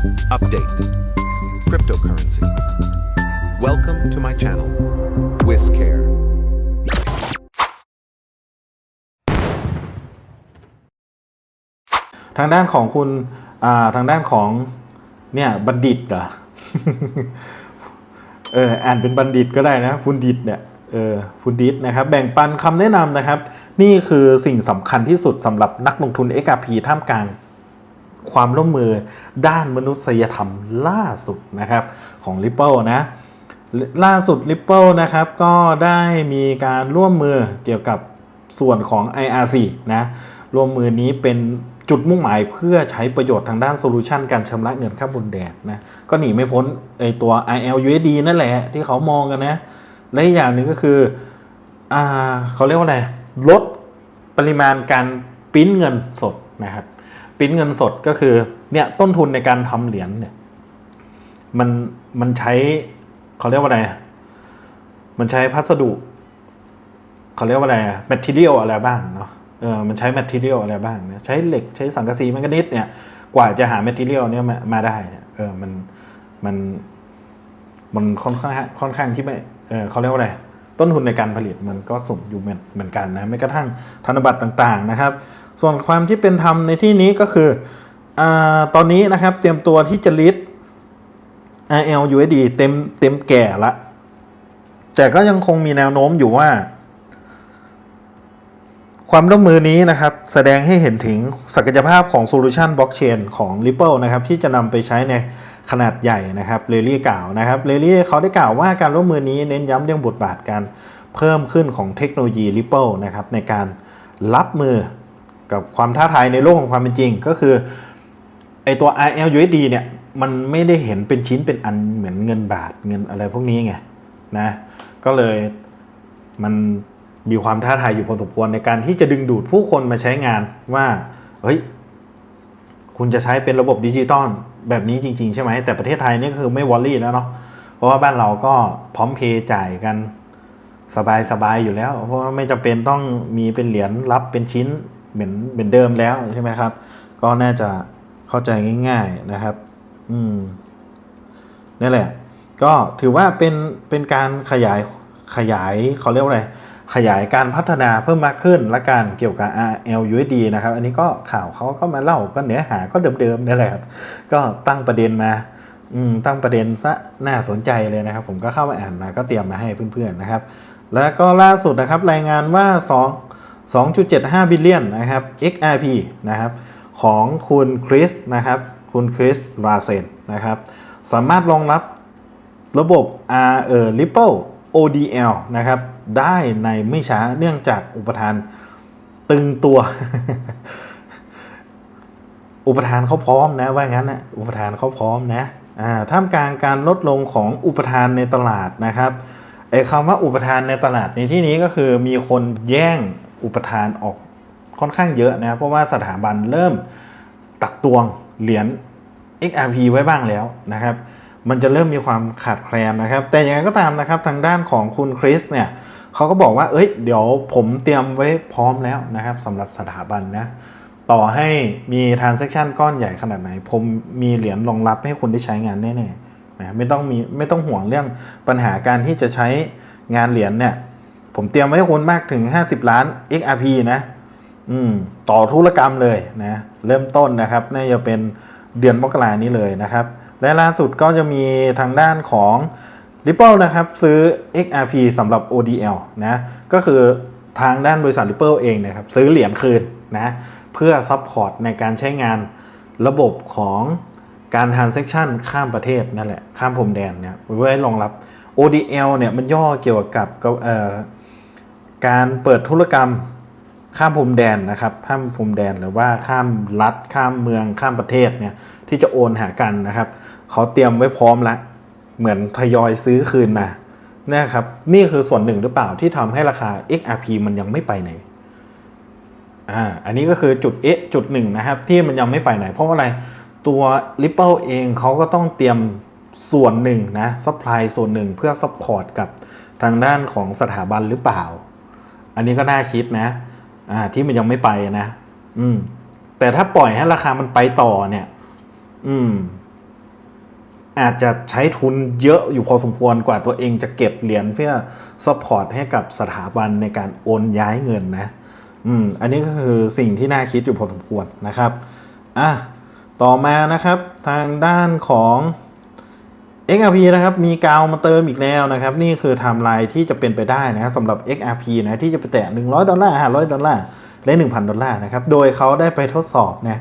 Update Cryptocurrency. Welcome to my channel, WizCare. ทางด้านของคุณอ่าทางด้านของเนี่ยบัณฑิตเหรอ เอออ่านเป็นบัณฑิตก็ได้นะพุนดิตเนี่ยเออพุนดิตนะครับ แบ่งปันคำแนะนำนะครับ นี่คือสิ่งสำคัญที่สุดสำหรับนักลงทุน XRP ท่ามกลาง ความร่วมมือด้านมนุษยธรรมล่าสุดนะครับของ Ripple นะล่าสุด Ripple นะครับก็ได้มีการร่วมมือเกี่ยวกับส่วนของ IRC นะร่วมมือนี้เป็นจุดมุ่งหมายเพื่อใช้ประโยชน์ทางด้านโซลูชันการชำระเงินค่าบนแดดนะก็หนีไม่พ้นไอตัว ILUSD นั่นแหละที่เขามองกันนะ และอีกอย่างหนึ่งก็คืออ่าเขาเรียกว่าอะไรลดปริมาณการปิ้นเงินสดนะครับ ปริ้นเงินสดก็คือเนี่ยต้นทุนในการทำเหรียญเนี่ย มันมันใช้เขาเรียกว่าอะไรมันใช้พัสดุเขาเรียกว่าอะไรแมทเทียลอะไรบ้างเนาะเออมันใช้แมทเทียลอะไรบ้างเนี่ยใช้เหล็กใช้สังกะสีแมงกานีสเนี่ยกว่าจะหาแมทเทียลเนี่ยมามาได้เนี่ยเออมันมันมันค่อนข้างค่อนข้างที่ไม่เออเขาเรียกว่าอะไรต้นทุนในการผลิตมันก็สูงอยู่เหมือนเหมือนกันนะไม่กระทั่งธนบัตรต่าง ๆ นะครับ ส่วนความที่เป็นธรรมในที่นี้ก็คืออตอนนี้นะครับเตรียมตัวที่จะลิส ILUSD เต็มเต็มแก่ละแต่ก็ยังคงมีแนวโน้มอยู่ว่า ความร่วมมือนี้นะครับ แสดงให้เห็นถึงศักยภาพของโซลูชันบล็อกเชนของ Ripple นะครับที่จะนำไปใช้ในขนาดใหญ่นะครับเลลี่กล่าวนะครับเลลี่เขาได้กล่าวว่าการร่วมมือนี้เน้นย้ำเรื่องบทบาทการเพิ่มขึ้นของเทคโนโลยี Ripple นะครับในการรับมือ กับความท้าทายในโลกของความเป็นจริง ก็คือไอตัว ILUSD เนี่ยมันไม่ได้เห็นเป็นชิ้นเป็นอันเหมือนเงินบาทเงินอะไรพวกนี้ไงนะก็เลยมันมีความท้าทายอยู่พอสมควรในการที่จะดึงดูดผู้คนมาใช้งานว่าเฮ้ยคุณจะใช้เป็นระบบดิจิตอลแบบนี้จริง ๆ ใช่ไหมแต่ประเทศไทยนี่คือไม่วอลลี่แล้วเนาะเพราะว่าบ้านเราก็พร้อมเพย์จ่ายกันสบายๆอยู่แล้ว เพราะว่าไม่จำเป็นต้องมีเป็นเหรียญรับเป็นชิ้น เหมือนเหมือนเดิมแล้วใช่ไหมครับ ก็น่าจะเข้าใจง่าย ๆนะครับ อืมนั่แหละ ก็ถือว่าเป็นเป็นการขยายขยายเขาเรียกว่าอะไรขยายการพัฒนาเพิ่มมากขึ้นและการเกี่ยวกับ RLUSD นะครับ อันนี้ก็ข่าวเขาก็มาเล่าก็เนื้อหาก็เดิมๆนี่แหละครับ ก็ตั้งประเด็นมาอมตั้งประเด็นซะน่าสนใจเลยนะครับ ผมก็เข้ามาอ่านมาก็เตรียมมาให้เพื่อนๆนะครับ แล้วก็ล่าสุดนะครับรายงานว่า2 2.75 บิลเลียนนะครับ XRP นะครับของคุณคริสนะครับคุณคริสราเซนนะครับสามารถรองรับระบบ R เอ่อ Ripple ODL นะครับได้ในไม่ช้าเนื่องจากอุปทานตึงตัว อุปทานเขาพร้อมนะว่างั้นนะอุปทานเขาพร้อมนะอ่าท่ามกลางการลดลงของอุปทานในตลาดนะครับไอ้คำว่าอุปทานในตลาดในที่นี้ก็คือมีคนแย่ง อุปทานออกค่อนข้างเยอะนะเพราะว่าสถาบันเริ่มตักตวงเหรียญ XRP ไว้บ้างแล้วนะครับ มันจะเริ่มมีความขาดแคลนนะครับ แต่อยังไงก็ตามนะครับ ทางด้านของคุณคริสเนี่ยเขาก็บอกว่า เอ้ย เดี๋ยวผมเตรียมไว้พร้อมแล้วนะครับสำหรับสถาบันนะ ต่อให้มี transaction ก้อนใหญ่ขนาดไหน ผมมีเหรียญรองรับให้คุณได้ใช้งานแน่ๆนะไม่ต้องมีไม่ต้องห่วงเรื่องปัญหาการที่จะใช้งานเหรียญเนี่ย ผมเตรียมไว้ให้คุณมากถึง 50 ล้าน XRP นะ อืม ต่อธุรกรรมเลยนะ เริ่มต้นนะครับน่าจะเป็นเดือนมกรานี้เลยนะครับ และล่าสุดก็จะมีทางด้านของ Ripple นะครับ ซื้อ XRP สำหรับ ODL นะ ก็คือทางด้านบริษัท Ripple เองนะครับ ซื้อเหรียญคืนนะ เพื่อซัพพอร์ตในการใช้งานระบบของการ transaction ข้ามประเทศนั่นแหละ ข้ามพรมแดนเนี่ยไว้รองรับ ODL เนี่ยมันย่อเกี่ยวกับเอ่อ การเปิดธุรกรรมข้ามพรมแดนนะครับข้ามพรมแดนหรือว่าข้ามรัฐข้ามเมืองข้ามประเทศเนี่ยที่จะโอนหากันนะครับเขาเตรียมไว้พร้อมแล้วเหมือนทยอยซื้อคืนมานะครับนี่คือส่วนหนึ่งหรือเปล่าที่ทำให้ราคา XRP มันยังไม่ไปไหนอ่าอันนี้ก็คือจุดเอจุดหนึ่งนะครับที่มันยังไม่ไปไหน เพราะว่าอะไรตัว Ripple เองเขาก็ต้องเตรียมส่วนหนึ่งนะซัพพลายส่วนหนึ่งเพื่อซัพพอร์ตกับทางด้านของสถาบันหรือเปล่า อันนี้ก็น่าคิดนะ อ่า ที่มันยังไม่ไปนะ อืม แต่ถ้าปล่อยให้ราคามันไปต่อเนี่ย อืม อาจจะใช้ทุนเยอะอยู่พอสมควรกว่าตัวเองจะเก็บเหรียญเพื่อสปอร์ตให้กับสถาบันในการโอนย้ายเงินนะ อืม อันนี้ก็คือสิ่งที่น่าคิดอยู่พอสมควรนะครับ อะ ต่อมานะครับ ทางด้านของ XRP นะครับมีกาวมาเติมอีกแล้วนะครับ นี่คือไทม์ไลน์ที่จะเป็นไปได้นะครับสำหรับ XRP นะที่จะไปแตะ 100 ดอลลาร์ 500 ดอลลาร์และ 1,000 ดอลลาร์นะครับ โดยเขาได้ไปทดสอบนะ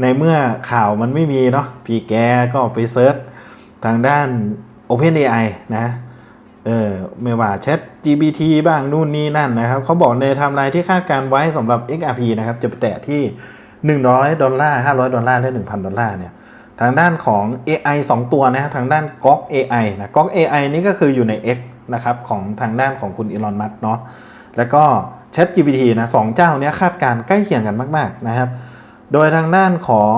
ในเมื่อข่าวมันไม่มีเนาะพี่แกก็ไปเซิร์ชทางด้าน OpenAI นะเออไม่ว่า Chat GPT บ้างนู่นนี่นั่นนะครับเขาบอกในไทม์ไลน์ที่คาดการไว้สำหรับ XRP นะครับจะไปแตะที่ 100 ดอลลาร์ 500 ดอลลาร์และ 1,000 ดอลลาร์เนี่ย ทางด้านของ AI 2 ตัวนะทางด้าน GOG AI นะ GOG AI นี่ก็คืออยู่ใน X นะครับของทางด้านของคุณอีลอนมัสเนาะแล้วก็ Chat GPT นะสองเจ้าเนี้ยคาดการณ์ใกล้เคียงกันมาก ๆ นะครับ โดยทางด้านของ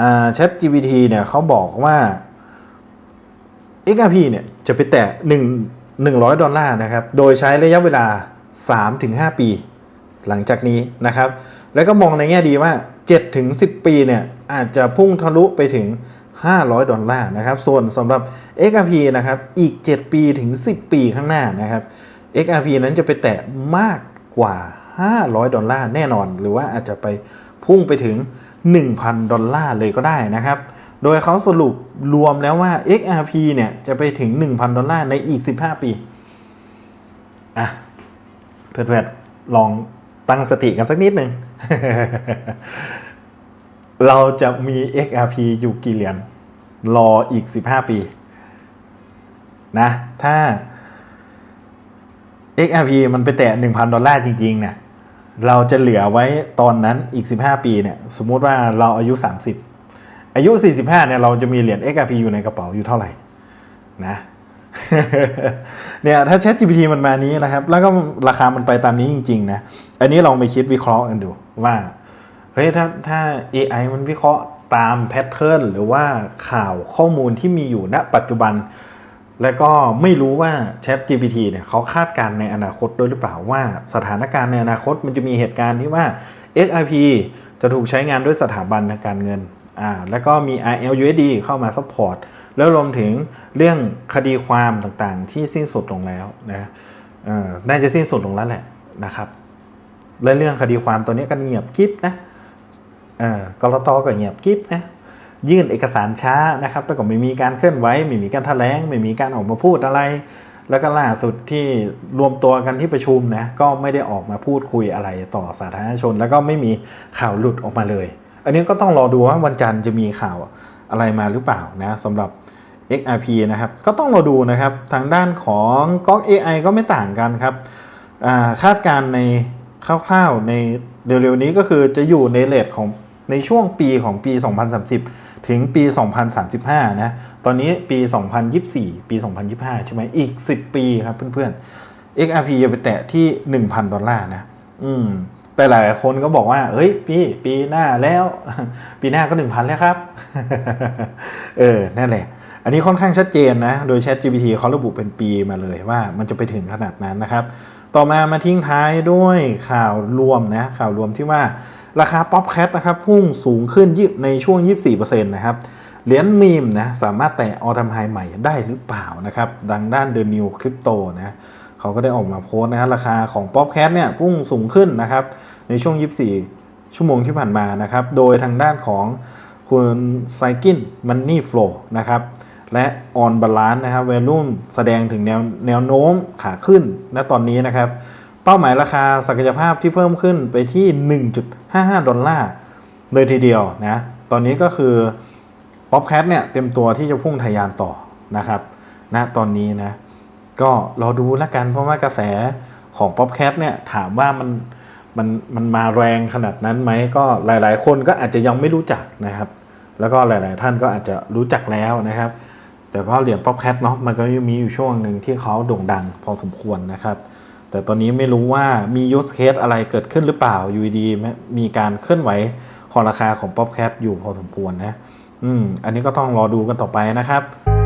อ Chat GPT เนี่ยเขาบอกว่า XRP เนี่ยจะไปแตะ1 100 ดอลลาร์นะครับ โดยใช้ระยะเวลา 3-5 ปี หลังจากนี้นะครับ แล้วก็มองในแง่ดีว่า 7-10 ปีเนี่ยอาจจะพุ่งทะลุไปถึง 500 ดอลลาร์นะครับ ส่วนสำหรับ XRP นะครับ อีก 7 ปีถึง 10 ปีข้างหน้านะครับ XRP นั้นจะไปแตะมากกว่า 500 ดอลลาร์แน่นอน หรือว่าอาจจะไปพุ่งไปถึง 1,000 ดอลลาร์เลยก็ได้นะครับ โดยเขาสรุปรวมแล้วว่า XRP เนี่ยจะไปถึง 1,000 ดอลลาร์ในอีก 15 ปี อะเพื่อนๆลอง ตั้งสติกันสักนิดหนึ่ง เราจะมี XRP อยู่กี่เหรียญรออีก 15 ปี นะ ถ้า XRP มันไปแตะ 1,000 ดอลลาร์จริงๆเนี่ยเราจะเหลือไว้ตอนนั้นอีก 15 ปีเนี่ยสมมุติว่าเราอายุ 30 อายุ 45เนี่ยเราจะมีเหรียญ XRP อยู่ในกระเป๋าอยู่เท่าไหร่นะ เนี่ยถ้า Chat GPT มันมานี้นะครับ แล้วก็ราคามันไปตามนี้จริงๆนะ อันนี้ลองไปคิดวิเคราะห์กันดูว่าเฮ้ยถ้าถ้า AI มันวิเคราะห์ตามแพทเทิร์นหรือว่าข่าวข้อมูลที่มีอยู่ณปัจจุบัน แล้วก็ไม่รู้ว่า Chat GPT เนี่ยเขาคาดการณ์ในอนาคตด้วยหรือเปล่าว่าสถานการณ์ในอนาคตมันจะมีเหตุการณ์ที่ว่า XRP จะถูกใช้งานด้วยสถาบันทางการเงินอ่าแล้วก็มี RLUSD เข้ามาซัพพอร์ต แล้วรวมถึงเรื่องคดีความต่างๆ ที่สิ้นสุดลงแล้วนะน่าจะสิ้นสุดลงแล้วแหละนะครับ และเรื่องคดีความตัวนี้ก็เงียบกิ๊บนะเอ่อกรตก็เงียบกิ๊บนะยื่นเอกสารช้านะครับ แล้วก็ไม่มีการเคลื่อนไหวไม่มีการแถลงไม่มีการออกมาพูดอะไร แล้วก็ล่าสุดที่รวมตัวกันที่ประชุมนะก็ไม่ได้ออกมาพูดคุยอะไรต่อสาธารณชน แล้วก็ไม่มีข่าวหลุดออกมาเลย อันนี้ก็ต้องรอดูว่าวันจันทร์จะมีข่าว อะไรมาหรือเปล่านะสำหรับ XRP นะครับ ก็ต้องรอดูนะครับ ทางด้านของ GOG AI ก็ไม่ต่างกันครับคาดการณ์ในคร่าวๆในเร็วๆนี้ก็คือจะอยู่ในเลทของในช่วงปีของปี 2030 ถึงปี 2035 นะ ตอนนี้ปี 2024 ปี 2025 ใช่ไหมอีก 10 ปีครับเพื่อนๆ XRP จะไปแตะที่ 1,000 ดอลลาร์นะ อืม แต่หลายคนก็บอกว่า เฮ้ย พี่ ปีหน้าแล้ว ปีหน้าก็1,000แล้วครับ เออ นั่นแหละ อันนี้ค่อนข้างชัดเจนนะ โดย ChatGPT เขาระบุเป็นปีมาเลยว่ามันจะไปถึงขนาดนั้นนะครับ ต่อมามาทิ้งท้ายด้วยข่าวรวมนะ ข่าวรวมที่ว่าราคา PopCat นะครับ พุ่งสูงขึ้นยิบในช่วง 24%นะครับเหรียญมีมนะสามารถแตะออทำไฮใหม่ได้หรือเปล่านะครับ ดังด้าน The New Crypto นะเขาก็ได้ออกมาโพสต์นะฮะราคาของ PopCat เนี่ยพุ่งสูงขึ้นนะครับ ในช่วง 24 ชั่วโมงที่ผ่านมานะครับ โดยทางด้านของคุณไซกินมันนี่โฟลนะครับ และออนบาลานซ์นะครับเวลุ่มแสดงถึงแนวแนวโน้มขาขึ้นณตอนนี้นะครับ เป้าหมายราคาศักยภาพที่เพิ่มขึ้นไปที่ 1.55 ดอลลาร์เลยทีเดียวนะ ตอนนี้ก็คือ Popcat เนี่ยเต็มตัวที่จะพุ่งทะยานต่อนะครับณตอนนี้นะ ก็รอดูแล้วกันเพราะว่ากระแสของ Popcat เนี่ยถามว่ามัน มันมันมาแรงขนาดนั้นไหมก็หลาย ๆ คนก็อาจจะยังไม่รู้จักนะครับ แล้วก็หลาย ๆ ท่านก็อาจจะรู้จักแล้วนะครับ แต่ก็เหรียญ Popcat เนาะมันก็มีอยู่ช่วงหนึ่งที่เขาโด่งดังพอสมควรนะครับ แต่ตอนนี้ไม่รู้ว่ามี use case อะไรเกิดขึ้นหรือเปล่าอยู่ดีมีการเคลื่อนไหวของราคาของ Popcat อยู่พอสมควรนะอืมอันนี้ก็ต้องรอดูกันต่อไปนะครับ